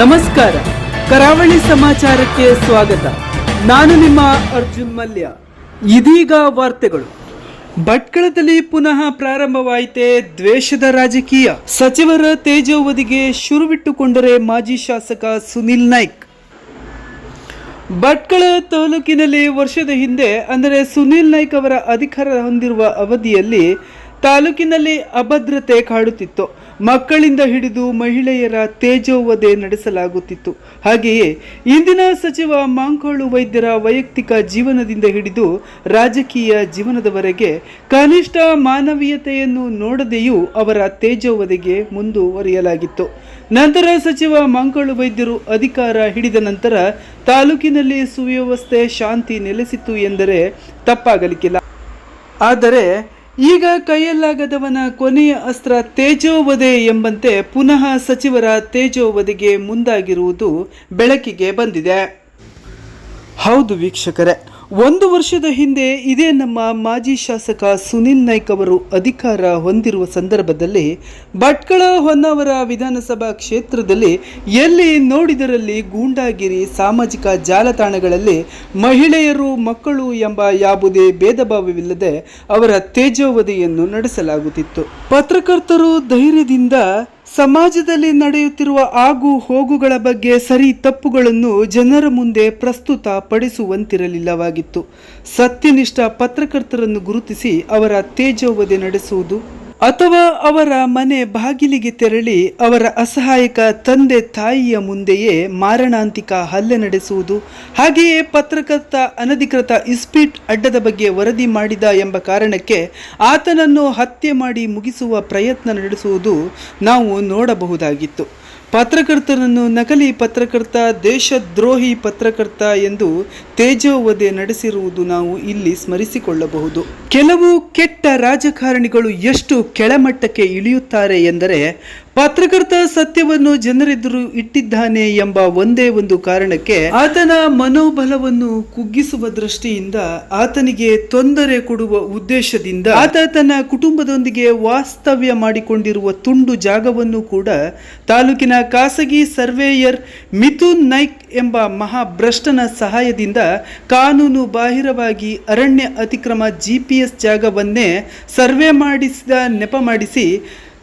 ನಮಸ್ಕಾರ. ಕರಾವಳಿ ಸಮಾಚಾರಕ್ಕೆ ಸ್ವಾಗತ. ನಾನು ನಿಮ್ಮ ಅರ್ಜುನ್ ಮಲ್ಯ. ಇದೀಗ ವಾರ್ತೆಗಳು. ಭಟ್ಕಳದಲ್ಲಿ ಪುನಃ ಪ್ರಾರಂಭವಾಯಿತೆ ದ್ವೇಷದ ರಾಜಕೀಯ. ಸಚಿವರ ತೇಜೋವಧಿಗೆ ಶುರುವಿಟ್ಟುಕೊಂಡರೆ ಮಾಜಿ ಶಾಸಕ ಸುನಿಲ್ ನಾಯ್ಕ್. ಭಟ್ಕಳ ತಾಲೂಕಿನಲ್ಲಿ ವರ್ಷದ ಹಿಂದೆ, ಅಂದರೆ ಸುನಿಲ್ ನಾಯ್ಕ್ ಅವರ ಅಧಿಕಾರ ಹೊಂದಿರುವ ಅವಧಿಯಲ್ಲಿ ತಾಲೂಕಿನಲ್ಲಿ ಅಭದ್ರತೆ ಕಾಡುತ್ತಿತ್ತು. ಮಕ್ಕಳಿಂದ ಹಿಡಿದು ಮಹಿಳೆಯರ ತೇಜೋವಧೆ ನಡೆಸಲಾಗುತ್ತಿತ್ತು. ಹಾಗೆಯೇ ಇಂದಿನ ಸಚಿವ ಮಾಂಕೋಳು ವೈದ್ಯರ ವೈಯಕ್ತಿಕ ಜೀವನದಿಂದ ಹಿಡಿದು ರಾಜಕೀಯ ಜೀವನದವರೆಗೆ ಕನಿಷ್ಠ ಮಾನವೀಯತೆಯನ್ನು ನೋಡದೆಯೂ ಅವರ ತೇಜೋವಧೆಗೆ ಮುಂದುವರಿಯಲಾಗಿತ್ತು. ನಂತರ ಸಚಿವ ಮಂಕಳು ವೈದ್ಯರು ಅಧಿಕಾರ ಹಿಡಿದ ನಂತರ ತಾಲೂಕಿನಲ್ಲಿ ಸುವ್ಯವಸ್ಥೆ ಶಾಂತಿ ನೆಲೆಸಿತ್ತು ಎಂದರೆ ತಪ್ಪಾಗಲಿಕ್ಕಿಲ್ಲ. ಆದರೆ ಈಗ ಕೈಯಲ್ಲಾಗದವನ ಕೊನೆಯ ಅಸ್ತ್ರ ತೇಜೋವಧೆ ಎಂಬಂತೆ ಪುನಃ ಸಚಿವರ ತೇಜೋವಧೆಗೆ ಮುಂದಾಗಿರುವುದು ಬೆಳಕಿಗೆ ಬಂದಿದೆ. ಹೌದು ವೀಕ್ಷಕರೇ ಒಂದು ವರ್ಷದ ಹಿಂದೆ ಇದೇ ನಮ್ಮ ಮಾಜಿ ಶಾಸಕ ಸುನಿಲ್ ನಾಯ್ಕ್ ಅವರು ಅಧಿಕಾರ ಹೊಂದಿರುವ ಸಂದರ್ಭದಲ್ಲಿ ಭಟ್ಕಳ ಹೊನ್ನಾವರ ವಿಧಾನಸಭಾ ಕ್ಷೇತ್ರದಲ್ಲಿ ಎಲ್ಲಿ ನೋಡಿದರಲ್ಲಿ ಗೂಂಡಾಗಿರಿ ಸಾಮಾಜಿಕ ಜಾಲತಾಣಗಳಲ್ಲಿ ಮಹಿಳೆಯರು ಮಕ್ಕಳು ಎಂಬ ಯಾವುದೇ ಭೇದಭಾವವಿಲ್ಲದೆ ಅವರ ತೇಜೋವಧಿಯನ್ನು ನಡೆಸಲಾಗುತ್ತಿತ್ತು. ಪತ್ರಕರ್ತರು ಧೈರ್ಯದಿಂದ ಸಮಾಜದಲ್ಲಿ ನಡೆಯುತ್ತಿರುವ ಆಗು ಹೋಗುಗಳ ಬಗ್ಗೆ ಸರಿ ತಪ್ಪುಗಳನ್ನು ಜನರ ಮುಂದೆ ಪ್ರಸ್ತುತ ಪಡಿಸುವಂತಿರಲಿಲ್ಲವಾಗಿತ್ತು. ಸತ್ಯನಿಷ್ಠ ಪತ್ರಕರ್ತರನ್ನು ಗುರುತಿಸಿ ಅವರ ತೇಜೋವಧೆ ನಡೆಸುವುದು ಅಥವಾ ಅವರ ಮನೆ ಬಾಗಿಲಿಗೆ ತೆರಳಿ ಅವರ ಅಸಹಾಯಕ ತಂದೆ ತಾಯಿಯ ಮುಂದೆಯೇ ಮಾರಣಾಂತಿಕ ಹಲ್ಲೆ ನಡೆಸುವುದು, ಹಾಗೆಯೇ ಪತ್ರಕರ್ತ ಅನಧಿಕೃತ ಇಸ್ಪೀಟ್ ಅಡ್ಡದ ಬಗ್ಗೆ ವರದಿ ಮಾಡಿದ ಎಂಬ ಕಾರಣಕ್ಕೆ ಆತನನ್ನು ಹತ್ಯೆ ಮಾಡಿ ಮುಗಿಸುವ ಪ್ರಯತ್ನ ನಡೆಸುವುದು ನಾವು ನೋಡಬಹುದಾಗಿತ್ತು. ಪತ್ರಕರ್ತರನ್ನು ನಕಲಿ ಪತ್ರಕರ್ತ, ದೇಶದ್ರೋಹಿ ಪತ್ರಕರ್ತ ಎಂದು ತೇಜೋವಧೆ ನಡೆಸಿರುವುದು ನಾವು ಇಲ್ಲಿ ಸ್ಮರಿಸಿಕೊಳ್ಳಬಹುದು. ಕೆಲವು ಕೆಟ್ಟ ರಾಜಕಾರಣಿಗಳು ಎಷ್ಟು ಕೆಳಮಟ್ಟಕ್ಕೆ ಇಳಿಯುತ್ತಾರೆ ಎಂದರೆ ಪತ್ರಕರ್ತ ಸತ್ಯವನ್ನು ಜನರೆದುರು ಇಟ್ಟಿದ್ದಾನೆ ಎಂಬ ಒಂದೇ ಒಂದು ಕಾರಣಕ್ಕೆ ಆತನ ಮನೋಬಲವನ್ನು ಕುಗ್ಗಿಸುವ ದೃಷ್ಟಿಯಿಂದ ಆತನಿಗೆ ತೊಂದರೆ ಕೊಡುವ ಉದ್ದೇಶದಿಂದ ಆತ ತನ್ನ ಕುಟುಂಬದೊಂದಿಗೆ ವಾಸ್ತವ್ಯ ಮಾಡಿಕೊಂಡಿರುವ ತುಂಡು ಜಾಗವನ್ನು ಕೂಡ ತಾಲೂಕಿನ ಖಾಸಗಿ ಸರ್ವೇಯರ್ ಮಿಥುನ್ ನಾಯ್ಕ್ ಎಂಬ ಮಹಾಭ್ರಷ್ಟನ ಸಹಾಯದಿಂದ ಕಾನೂನು ಬಾಹಿರವಾಗಿ ಅರಣ್ಯ ಅತಿಕ್ರಮ ಜಿಪಿಎಸ್ ಜಾಗವನ್ನೇ ಸರ್ವೆ ಮಾಡಿಸಿದ ನೆಪ ಮಾಡಿಸಿ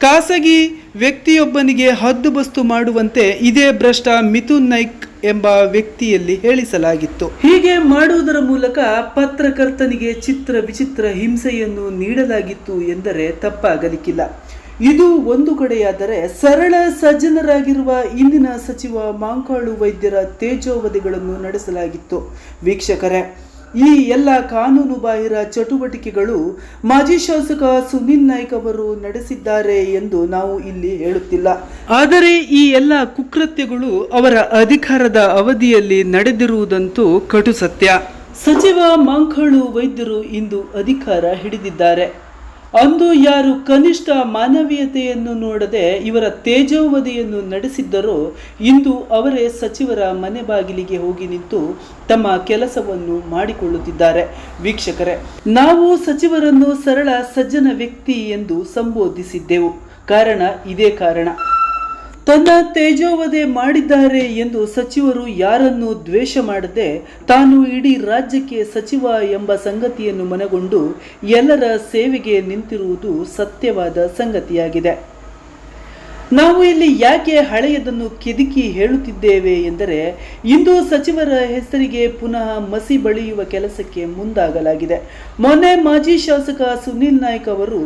ಖಾಸಗಿ ವ್ಯಕ್ತಿಯೊಬ್ಬನಿಗೆ ಹದ್ದುಬಸ್ತು ಮಾಡುವಂತೆ ಇದೇ ಭ್ರಷ್ಟ ಮಿಥುನ್ ನೈಕ್ ಎಂಬ ವ್ಯಕ್ತಿಯಲ್ಲಿ ಹೇಳಿಸಲಾಗಿತ್ತು. ಹೀಗೆ ಮಾಡುವುದರ ಮೂಲಕ ಪತ್ರಕರ್ತನಿಗೆ ಚಿತ್ರ ವಿಚಿತ್ರ ಹಿಂಸೆಯನ್ನು ನೀಡಲಾಗಿತ್ತು ಎಂದರೆ ತಪ್ಪಾಗಲಿಕ್ಕಿಲ್ಲ. ಇದು ಒಂದು ಕಡೆಯಾದರೆ ಸರಳ ಸಜ್ಜನರಾಗಿರುವ ಇಂದಿನ ಸಚಿವ ಮಾಂಕಾಳು ವೈದ್ಯರ ತೇಜೋವಧಿಗಳನ್ನು ನಡೆಸಲಾಗಿತ್ತು. ವೀಕ್ಷಕರೇ ಈ ಎಲ್ಲ ಕಾನೂನು ಬಾಹಿರ ಚಟುವಟಿಕೆಗಳು ಮಾಜಿ ಶಾಸಕ ಸುನಿಲ್ ನಾಯ್ಕ್ ಅವರು ನಡೆಸಿದ್ದಾರೆ ಎಂದು ನಾವು ಇಲ್ಲಿ ಹೇಳುತ್ತಿಲ್ಲ. ಆದರೆ ಈ ಎಲ್ಲ ಕುಕೃತ್ಯಗಳು ಅವರ ಅಧಿಕಾರದ ಅವಧಿಯಲ್ಲಿ ನಡೆದಿರುವುದಂತೂ ಕಟು ಸತ್ಯ. ಸಚಿವ ಮಾಂಕಳು ವೈದ್ಯರು ಇಂದು ಅಧಿಕಾರ ಹಿಡಿದಿದ್ದಾರೆ. ಅಂದು ಯಾರು ಕನಿಷ್ಠ ಮಾನವೀಯತೆಯನ್ನು ನೋಡದೆ ಇವರ ತೇಜೋವಧಿಯನ್ನು ನಡೆಸಿದ್ದರೋ ಇಂದು ಅವರೇ ಸಚಿವರ ಮನೆ ಬಾಗಿಲಿಗೆ ಹೋಗಿ ನಿಂತು ತಮ್ಮ ಕೆಲಸವನ್ನು ಮಾಡಿಕೊಳ್ಳುತ್ತಿದ್ದಾರೆ. ವೀಕ್ಷಕರೇ, ನಾವು ಸಚಿವರನ್ನು ಸರಳ ಸಜ್ಜನ ವ್ಯಕ್ತಿ ಎಂದು ಸಂಬೋಧಿಸಿದ್ದೆವು. ಕಾರಣ ಇದೇ ಕಾರಣ. ತನ್ನ ತೇಜೋವಧೆ ಮಾಡಿದ್ದಾರೆ ಎಂದು ಸಚಿವರು ಯಾರನ್ನು ದ್ವೇಷ ಮಾಡದೆ ತಾನು ಇಡೀ ರಾಜ್ಯಕ್ಕೆ ಸಚಿವ ಎಂಬ ಸಂಗತಿಯನ್ನು ಮನಗೊಂಡು ಎಲ್ಲರ ಸೇವೆಗೆ ನಿಂತಿರುವುದು ಸತ್ಯವಾದ ಸಂಗತಿಯಾಗಿದೆ. ನಾವು ಇಲ್ಲಿ ಯಾಕೆ ಹಳೆಯದನ್ನು ಕೆದಕಿ ಹೇಳುತ್ತಿದ್ದೇವೆ ಎಂದರೆ ಇಂದು ಸಚಿವರ ಹೆಸರಿಗೆ ಪುನಃ ಮಸಿ ಬಳಿಯುವ ಕೆಲಸಕ್ಕೆ ಮುಂದಾಗಲಾಗಿದೆ. ಮೊನ್ನೆ ಮಾಜಿ ಶಾಸಕ ಸುನಿಲ್ ನಾಯ್ಕ ಅವರು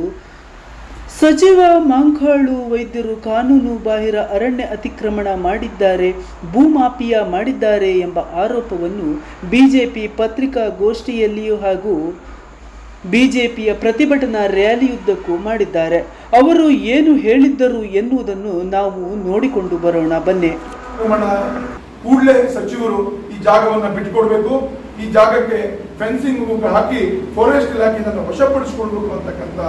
ಸಚಿವ ಮಾಂಖಾಳು ವೈದ್ಯರು ಕಾನೂನು ಬಾಹಿರ ಅರಣ್ಯ ಅತಿಕ್ರಮಣ ಮಾಡಿದ್ದಾರೆ, ಭೂಮಾಫಿಯಾ ಮಾಡಿದ್ದಾರೆ ಎಂಬ ಆರೋಪವನ್ನು ಬಿಜೆಪಿ ಪತ್ರಿಕಾಗೋಷ್ಠಿಯಲ್ಲಿಯೂ ಹಾಗೂ ಬಿಜೆಪಿಯ ಪ್ರತಿಭಟನಾ ರ್ಯಾಲಿಯುದ್ದಕ್ಕೂ ಮಾಡಿದ್ದಾರೆ. ಅವರು ಏನು ಹೇಳಿದ್ದರು ಎನ್ನುವುದನ್ನು ನಾವು ನೋಡಿಕೊಂಡು ಬರೋಣ. ಬನ್ನಿ. ಕೂಡಲೇ ಸಚಿವರು ಈ ಜಾಗವನ್ನು ಬಿಟ್ಟುಕೊಡ್ಬೇಕು ಈ ಜಾಗಕ್ಕೆ ಫೆನ್ಸಿಂಗ್ ಹಾಕಿ ಫಾರೆಸ್ಟ್ ಇಲಾಖೆಯಿಂದ ವಶಪಡಿಸಿಕೊಳ್ಬೇಕು ಅಂತಕ್ಕಂಥ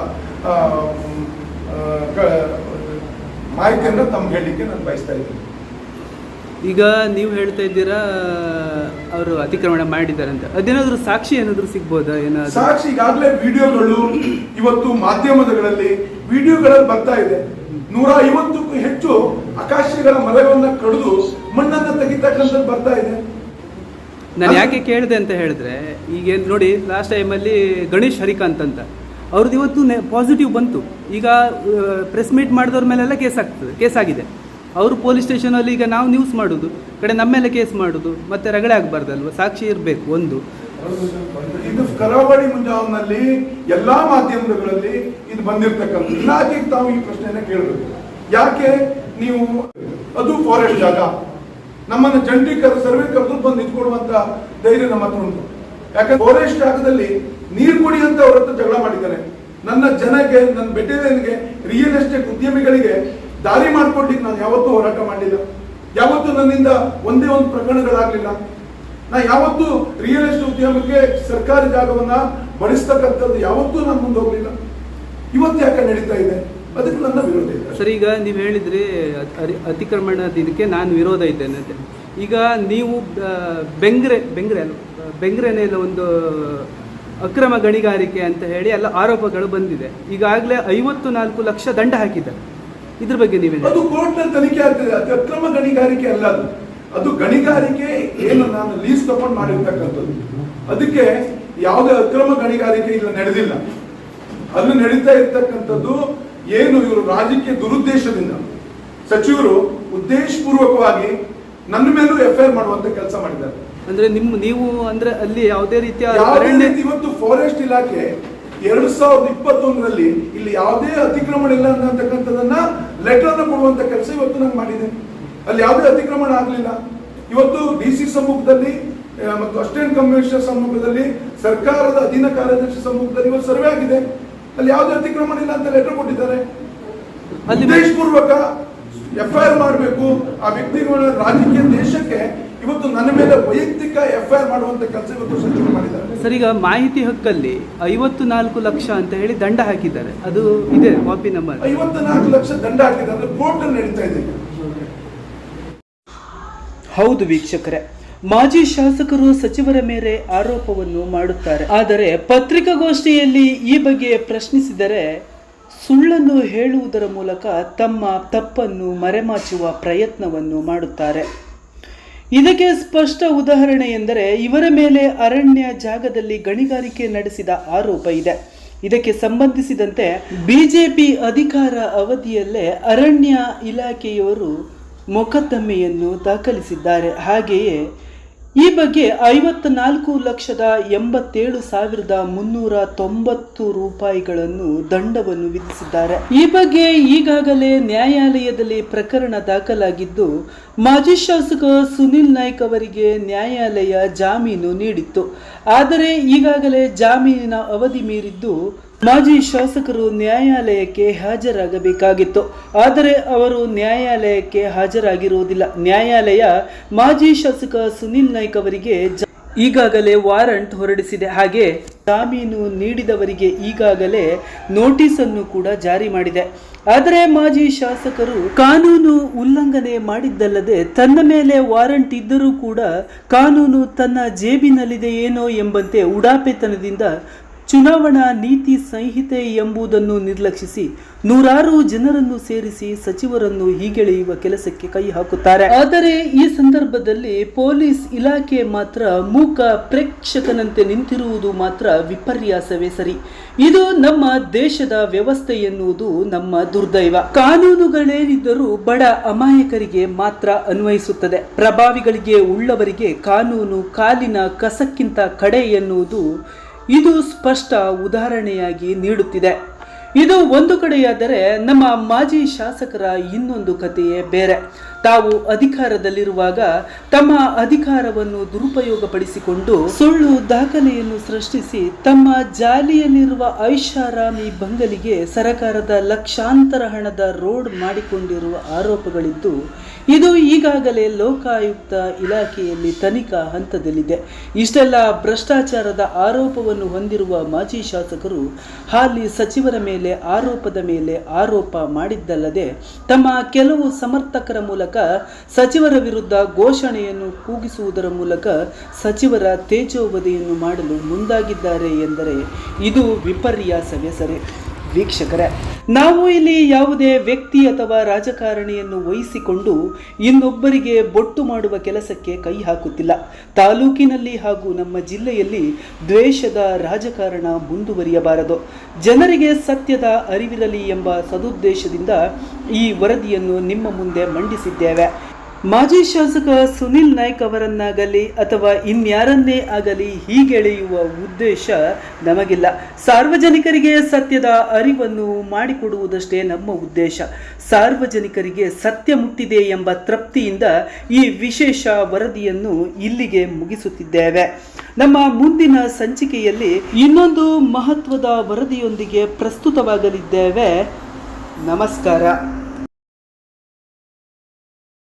ಮಾಹಿತಿಯನ್ನು ತಮ್ಗೆ ಹೇಳಲಿಕ್ಕೆ ನಾನು ಬಯಸ್ತಾ ಇದ್ದೀನಿ. ಈಗ ನೀವು ಹೇಳ್ತಾ ಇದ್ದೀರಾ ಅವರು ಅತಿಕ್ರಮಣ ಮಾಡಿದ್ದಾರೆ ಅಂತ ಅದೇನಾದ್ರೂ ಸಾಕ್ಷಿ ಏನಾದರೂ ಸಿಗ್ಬೋದಾ? ಏನಾದ್ರು? ಸಾಕ್ಷಿ ಈಗಾಗಲೇ ವಿಡಿಯೋಗಳು ಇವತ್ತು ಮಾಧ್ಯಮಗಳಲ್ಲಿ ವಿಡಿಯೋಗಳಲ್ಲಿ ಬರ್ತಾ ಇದೆ. ನೂರ ಐವತ್ತಕ್ಕೂ ಹೆಚ್ಚು ಆಕಾಶಗಳ ಮರಗಳನ್ನ ಕಡಿದು ಮಣ್ಣನ್ನ ತೆಗಿತಕ್ಕಂಥದ್ದು ಬರ್ತಾ ಇದೆ. ನಾನು ಯಾಕೆ ಕೇಳಿದೆ ಅಂತ ಹೇಳಿದ್ರೆ ಈಗೇನು ನೋಡಿ ಲಾಸ್ಟ್ ಟೈಮಲ್ಲಿ ಗಣೇಶ್ ಹರಿಕಾಂತ್ ಅಂತ. ಅವ್ರದ್ದು ಇವತ್ತು ಪಾಸಿಟಿವ್ ಬಂತು. ಈಗ ಪ್ರೆಸ್ ಮೀಟ್ ಮಾಡಿದವ್ರ ಮೇಲೆಲ್ಲ ಕೇಸ್ ಆಗ್ತದೆ ಕೇಸ್ ಆಗಿದೆ. ಅವರು ಪೊಲೀಸ್ ಸ್ಟೇಷನಲ್ಲಿ ಈಗ ನಾವು ನ್ಯೂಸ್ ಮಾಡೋದು ಕಡೆ ನಮ್ಮ ಮೇಲೆ ಕೇಸ್ ಮಾಡೋದು, ಮತ್ತೆ ರಗಳೆ ಆಗಬಾರ್ದಲ್ವ? ಸಾಕ್ಷಿ ಇರಬೇಕು ಒಂದು. ಇದು ಕರಾವಳಿ ಮುಂಜಾವಿನಲ್ಲಿ ಎಲ್ಲಾ ಮಾಧ್ಯಮಗಳಲ್ಲಿ ಇದು ಬಂದಿರ್ತಕ್ಕಂಥ ಇಲಾಖೆಗೆ ತಾವು ಈ ಪ್ರಶ್ನೆಯನ್ನ ಕೇಳಬೇಕು. ಯಾಕೆ? ನೀವು, ಅದು ಫಾರೆಸ್ಟ್ ಜಾಗ. ನಮ್ಮನ್ನು ಜಂಟಿ ಕರ್, ಸರ್ವೆ ಕರೆದು ಬಂದು ನಿಂತ್ಕೊಳ್ಳುವಂತ ಧೈರ್ಯ ನಮ್ಮ ಹತ್ರ ಉಂಟು. ಯಾಕಂದ್ರೆ ಫಾರೆಸ್ಟ್ ಜಾಗದಲ್ಲಿ ನೀರು ಕುಡಿ ಅಂತ ಅವ್ರ ಜಗಳ ಮಾಡಿದ್ದಾರೆ. ನನ್ನ ಜನಕ್ಕೆ, ನನ್ನ ಬೆಟೇರಿಯನ್ಗೆ ರಿಯಲ್ ಎಸ್ಟೇಟ್ ಉದ್ಯಮಿಗಳಿಗೆ ದಾರಿ ಮಾಡ್ಕೊಟ್ಟಿದ್ದು ನಾನು ಯಾವತ್ತೂ ಹೋರಾಟ ಮಾಡಲಿಲ್ಲ ಯಾವತ್ತೂ ನನ್ನಿಂದ ಒಂದೇ ಒಂದು ಪ್ರಕರಣಗಳಾಗಲಿಲ್ಲ. ನಾ ಯಾವತ್ತೂ ರಿಯಲ್ ಎಸ್ಟೇಟ್ ಉದ್ಯಮಕ್ಕೆ ಸರ್ಕಾರಿ ಜಾಗವನ್ನ ಬಳಸ್ತಕ್ಕಂಥದ್ದು ಯಾವತ್ತೂ ನಾನು ಮುಂದೆ ಹೋಗಲಿಲ್ಲ. ಇವತ್ತು ಯಾಕೆ ನಡೀತಾ ಇದೆ? ಅದಕ್ಕೆ ನನ್ನ ವಿರೋಧ ಇದೆ. ಸರ್, ಈಗ ನೀವು ಹೇಳಿದ್ರಿ ಅತಿಕ್ರಮಣ ಇದಕ್ಕೆ ನಾನು ವಿರೋಧ ಇದ್ದೇನೆ ಈಗ ನೀವು ಬೆಂಗ್ರೆ ಬೆಂಗ್ರೆ ಬೆಂಗ್ರೆನೆಲ್ಲ ಒಂದು ಅಕ್ರಮ ಗಣಿಗಾರಿಕೆ ಅಂತ ಹೇಳಿ ಎಲ್ಲ ಆರೋಪಗಳು ಬಂದಿದೆ. ಈಗಾಗಲೇ ಐವತ್ತು ನಾಲ್ಕು ಲಕ್ಷ ದಂಡ ಹಾಕಿದ್ದಾರೆ. ಇದ್ರ ಬಗ್ಗೆ ನೀವೇ ಅದು ಕೋರ್ಟ್ನಲ್ಲಿ ತನಿಖೆ ಆಗ್ತದೆ. ಅದು ಅಕ್ರಮ ಗಣಿಗಾರಿಕೆ ಅಲ್ಲ ಅದು. ಅದು ಗಣಿಗಾರಿಕೆ ಏನು ನಾನು ಲೀಸ್ ತಗೊಂಡು ಮಾಡಿರ್ತಕ್ಕಂಥದ್ದು. ಅದಕ್ಕೆ ಯಾವುದೇ ಅಕ್ರಮ ಗಣಿಗಾರಿಕೆ ಇಲ್ಲ, ನಡೆದಿಲ್ಲ. ಅಲ್ಲಿ ನಡೀತಾ ಇರ್ತಕ್ಕಂಥದ್ದು ಏನು ಇವರು ರಾಜಕೀಯ ದುರುದ್ದೇಶದಿಂದ. ಸಚಿವರು ಉದ್ದೇಶಪೂರ್ವಕವಾಗಿ ನನ್ನ ಮೇಲೂ ಎಫ್ ಐ ಮಾಡುವಂತ ಕೆಲಸ ಮಾಡಿದ್ದಾರೆ. ಅಂದ್ರೆ ನಿಮ್ಮ ನೀವು ಅಂದ್ರೆ ಅಲ್ಲಿ ಯಾವುದೇ ರೀತಿಯ ಅರಣ್ಯ ಇವತ್ತು ಫಾರೆಸ್ಟ್ ಇಲಾಖೆ ಎರಡ್ ಸಾವಿರದ ಇಪ್ಪತ್ತೊಂದರಲ್ಲಿ ಇಲ್ಲಿ ಯಾವುದೇ ಅತಿಕ್ರಮಣ ಇಲ್ಲ ಅನ್ನತಕ್ಕಂಥದನ್ನ ಲೆಟರ್ ಅನ್ನು ಕೊಡುವಂತ ಕೆಲಸ ಇವತ್ತು ನಾನು ಮಾಡಿದೆ. ಅಲ್ಲಿ ಯಾವುದೇ ಅತಿಕ್ರಮಣ ಆಗಲಿಲ್ಲ. ಇವತ್ತು ಡಿ ಸಿ ಸಮ್ಮುಖದಲ್ಲಿ ಮತ್ತು ಅಸಿಸ್ಟೆಂಟ್ ಕಮಿಷನರ್ ಸಮ್ಮುಖದಲ್ಲಿ ಸರ್ಕಾರದ ಅಧೀನ ಕಾರ್ಯದರ್ಶಿ ಸಮ್ಮುಖದಲ್ಲಿ ಇವತ್ತು ಸರ್ವೆ ಆಗಿದೆ. ಅಲ್ಲಿ ಯಾವುದೇ ಅತಿಕ್ರಮಣ ಇಲ್ಲ ಅಂತ ಲೆಟರ್ ಕೊಟ್ಟಿದ್ದಾರೆ. ಅಲ್ಲಿ ಉದ್ದೇಶಪೂರ್ವಕ ಎಫ್ ಐ ಆರ್ ಮಾಡಬೇಕು. ಆ ವ್ಯಕ್ತಿಗಳ ರಾಜಕೀಯ ದೇಶಕ್ಕೆ ಇವತ್ತು ನನ್ನ ಮೇಲೆ ವೈಯಕ್ತಿಕ ಎಫ್ಐಆರ್ ಐ ಆರ್ ಮಾಡುವಂತ ಕೆಲಸ ಇವತ್ತು ಸಚಿವರು ಮಾಡಿದ್ದಾರೆ. ಸರ್ ಈಗ ಮಾಹಿತಿ ಹಕ್ಕಲ್ಲಿ ಐವತ್ತು ನಾಲ್ಕು ಲಕ್ಷ ಅಂತ ಹೇಳಿ ದಂಡ ಹಾಕಿದ್ದಾರೆ. ಅದು ಇದೆ ಕಾಪಿ ನಂಬರ್. ಐವತ್ತು ನಾಲ್ಕು ಲಕ್ಷ ದಂಡ ಹಾಕಿದ್ದಾರೆ. ಕೋರ್ಟ್ ಅಲ್ಲಿ ನಡೀತಾ ಇದೆ ಹೌದು ವೀಕ್ಷಕರೇ ಮಾಜಿ ಶಾಸಕರು ಸಚಿವರ ಮೇಲೆ ಆರೋಪವನ್ನು ಮಾಡುತ್ತಾರೆ. ಆದರೆ ಪತ್ರಿಕಾಗೋಷ್ಠಿಯಲ್ಲಿ ಈ ಬಗ್ಗೆ ಪ್ರಶ್ನಿಸಿದರೆ ಸುಳ್ಳನ್ನು ಹೇಳುವುದರ ಮೂಲಕ ತಮ್ಮ ತಪ್ಪನ್ನು ಮರೆಮಾಚುವ ಪ್ರಯತ್ನವನ್ನು ಮಾಡುತ್ತಾರೆ. ಇದಕ್ಕೆ ಸ್ಪಷ್ಟ ಉದಾಹರಣೆ ಎಂದರೆ ಇವರ ಮೇಲೆ ಅರಣ್ಯ ಜಾಗದಲ್ಲಿ ಗಣಿಗಾರಿಕೆ ನಡೆಸಿದ ಆರೋಪ ಇದೆ. ಇದಕ್ಕೆ ಸಂಬಂಧಿಸಿದಂತೆ ಬಿಜೆಪಿ ಅಧಿಕಾರ ಅವಧಿಯಲ್ಲೇ ಅರಣ್ಯ ಇಲಾಖೆಯವರು ಮೊಕದ್ದಮೆಯನ್ನು ದಾಖಲಿಸಿದ್ದಾರೆ. ಹಾಗೆಯೇ ಈ ಬಗ್ಗೆ ಐವತ್ತ ನಾಲ್ಕು ಲಕ್ಷದ ಎಂಬತ್ತೇಳು ಸಾವಿರದ ಮುನ್ನೂರ ತೊಂಬತ್ತು ರೂಪಾಯಿಗಳನ್ನು ದಂಡವನ್ನು ವಿಧಿಸಿದ್ದಾರೆ. ಈ ಬಗ್ಗೆ ಈಗಾಗಲೇ ನ್ಯಾಯಾಲಯದಲ್ಲಿ ಪ್ರಕರಣ ದಾಖಲಾಗಿದ್ದು, ಮಾಜಿ ಶಾಸಕ ಸುನಿಲ್ ನಾಯ್ಕ್ ಅವರಿಗೆ ನ್ಯಾಯಾಲಯ ಜಾಮೀನು ನೀಡಿತ್ತು. ಆದರೆ ಈಗಾಗಲೇ ಜಾಮೀನಿನ ಅವಧಿ ಮೀರಿದ್ದು ಮಾಜಿ ಶಾಸಕರು ನ್ಯಾಯಾಲಯಕ್ಕೆ ಹಾಜರಾಗಬೇಕಾಗಿತ್ತು. ಆದರೆ ಅವರು ನ್ಯಾಯಾಲಯಕ್ಕೆ ಹಾಜರಾಗಿರುವುದಿಲ್ಲ. ನ್ಯಾಯಾಲಯ ಮಾಜಿ ಶಾಸಕ ಸುನಿಲ್ ನಾಯ್ಕ ಅವರಿಗೆ ಈಗಾಗಲೇ ವಾರಂಟ್ ಹೊರಡಿಸಿದೆ. ಹಾಗೆ ಜಾಮೀನು ನೀಡಿದವರಿಗೆ ಈಗಾಗಲೇ ನೋಟಿಸ್ ಅನ್ನು ಕೂಡ ಜಾರಿ ಮಾಡಿದೆ. ಆದರೆ ಮಾಜಿ ಶಾಸಕರು ಕಾನೂನು ಉಲ್ಲಂಘನೆ ಮಾಡಿದ್ದಲ್ಲದೆ ತನ್ನ ಮೇಲೆ ವಾರಂಟ್ ಇದ್ದರೂ ಕೂಡ ಕಾನೂನು ತನ್ನ ಜೇಬಿನಲ್ಲಿದೆ ಏನೋ ಎಂಬಂತೆ ಉಡಾಪೆತನದಿಂದ ಚುನಾವಣಾ ನೀತಿ ಸಂಹಿತೆ ಎಂಬುದನ್ನು ನಿರ್ಲಕ್ಷಿಸಿ ನೂರಾರು ಜನರನ್ನು ಸೇರಿಸಿ ಸಚಿವರನ್ನು ಹೀಗೆಳೆಯುವ ಕೆಲಸಕ್ಕೆ ಕೈ ಹಾಕುತ್ತಾರೆ. ಆದರೆ ಈ ಸಂದರ್ಭದಲ್ಲಿ ಪೊಲೀಸ್ ಇಲಾಖೆ ಮಾತ್ರ ಮೂಕ ಪ್ರೇಕ್ಷಕನಂತೆ ನಿಂತಿರುವುದು ಮಾತ್ರ ವಿಪರ್ಯಾಸವೇ ಸರಿ. ಇದು ನಮ್ಮ ದೇಶದ ವ್ಯವಸ್ಥೆ ಎನ್ನುವುದು ನಮ್ಮ ದುರ್ದೈವ. ಕಾನೂನುಗಳೇನಿದ್ದರೂ ಬಡ ಅಮಾಯಕರಿಗೆ ಮಾತ್ರ ಅನ್ವಯಿಸುತ್ತದೆ. ಪ್ರಭಾವಿಗಳಿಗೆ ಉಳ್ಳವರಿಗೆ ಕಾನೂನು ಕಾಲಿನ ಕಸಕ್ಕಿಂತ ಕಡೆ ಎನ್ನುವುದು ಇದು ಸ್ಪಷ್ಟ ಉದಾಹರಣೆಯಾಗಿ ನೀಡುತ್ತಿದೆ. ಇದು ಒಂದು ಕಡೆಯಾದರೆ ನಮ್ಮ ಮಾಜಿ ಶಾಸಕರ ಇನ್ನೊಂದು ಕಥೆಯೇ ಬೇರೆ. ತಾವು ಅಧಿಕಾರದಲ್ಲಿರುವಾಗ ತಮ್ಮ ಅಧಿಕಾರವನ್ನು ದುರುಪಯೋಗಪಡಿಸಿಕೊಂಡು ಸುಳ್ಳು ದಾಖಲೆಯನ್ನು ಸೃಷ್ಟಿಸಿ ತಮ್ಮ ಜಾಲಿಯಲ್ಲಿರುವ ಐಷಾರಾಮಿ ಬಂಗಲಿಗೆ ಸರಕಾರದ ಲಕ್ಷಾಂತರ ಹಣದ ರೋಡ್ ಮಾಡಿಕೊಂಡಿರುವ ಆರೋಪಗಳಿದ್ದು, ಇದು ಈಗಾಗಲೇ ಲೋಕಾಯುಕ್ತ ಇಲಾಖೆಯಲ್ಲಿ ತನಿಖಾ ಹಂತದಲ್ಲಿದೆ. ಇಷ್ಟೆಲ್ಲ ಭ್ರಷ್ಟಾಚಾರದ ಆರೋಪವನ್ನು ಹೊಂದಿರುವ ಮಾಜಿ ಶಾಸಕರು ಹಾಲಿ ಸಚಿವರ ಮೇಲೆ ಆರೋಪದ ಮೇಲೆ ಆರೋಪ ಮಾಡಿದ್ದಲ್ಲದೆ, ತಮ್ಮ ಕೆಲವು ಸಮರ್ಥಕರ ಮೂಲಕ ಸಚಿವರ ವಿರುದ್ಧ ಘೋಷಣೆಯನ್ನು ಕೂಗಿಸುವುದರ ಮೂಲಕ ಸಚಿವರ ತೇಜೋವಧೆಯನ್ನು ಮಾಡಲು ಮುಂದಾಗಿದ್ದಾರೆ ಎಂದರೆ ಇದು ವಿಪರ್ಯಾಸವೇ ಸರಿ. ವೀಕ್ಷಕರೇ ನಾವು ಇಲ್ಲಿ ಯಾವುದೇ ವ್ಯಕ್ತಿ ಅಥವಾ ರಾಜಕಾರಣಿಯನ್ನು ವಹಿಸಿಕೊಂಡು ಇನ್ನೊಬ್ಬರಿಗೆ ಬೊಟ್ಟು ಮಾಡುವ ಕೆಲಸಕ್ಕೆ ಕೈ ಹಾಕುತ್ತಿಲ್ಲ. ತಾಲೂಕಿನಲ್ಲಿ ಹಾಗೂ ನಮ್ಮ ಜಿಲ್ಲೆಯಲ್ಲಿ ದ್ವೇಷದ ರಾಜಕಾರಣ ಮುಂದುವರಿಯಬಾರದು. ಜನರಿಗೆ ಸತ್ಯದ ಅರಿವಿರಲಿ ಎಂಬ ಸದುದ್ದೇಶದಿಂದ ಈ ವರದಿಯನ್ನು ನಿಮ್ಮ ಮುಂದೆ ಮಂಡಿಸಿದ್ದೇವೆ. ಮಾಜಿ ಶಾಸಕ ಸುನಿಲ್ ನಾಯ್ಕ್ ಅವರನ್ನಾಗಲಿ ಅಥವಾ ಇನ್ಯಾರನ್ನೇ ಆಗಲಿ ಹೀಗೆಳೆಯುವ ಉದ್ದೇಶ ನಮಗಿಲ್ಲ. ಸಾರ್ವಜನಿಕರಿಗೆ ಸತ್ಯದ ಅರಿವನ್ನು ಮಾಡಿಕೊಡುವುದಷ್ಟೇ ನಮ್ಮ ಉದ್ದೇಶ. ಸಾರ್ವಜನಿಕರಿಗೆ ಸತ್ಯ ಮುಟ್ಟಿದೆ ಎಂಬ ತೃಪ್ತಿಯಿಂದ ಈ ವಿಶೇಷ ವರದಿಯನ್ನು ಇಲ್ಲಿಗೆ ಮುಗಿಸುತ್ತಿದ್ದೇವೆ. ನಮ್ಮ ಮುಂದಿನ ಸಂಚಿಕೆಯಲ್ಲಿ ಇನ್ನೊಂದು ಮಹತ್ವದ ವರದಿಯೊಂದಿಗೆ ಪ್ರಸ್ತುತವಾಗಲಿದ್ದೇವೆ. ನಮಸ್ಕಾರ.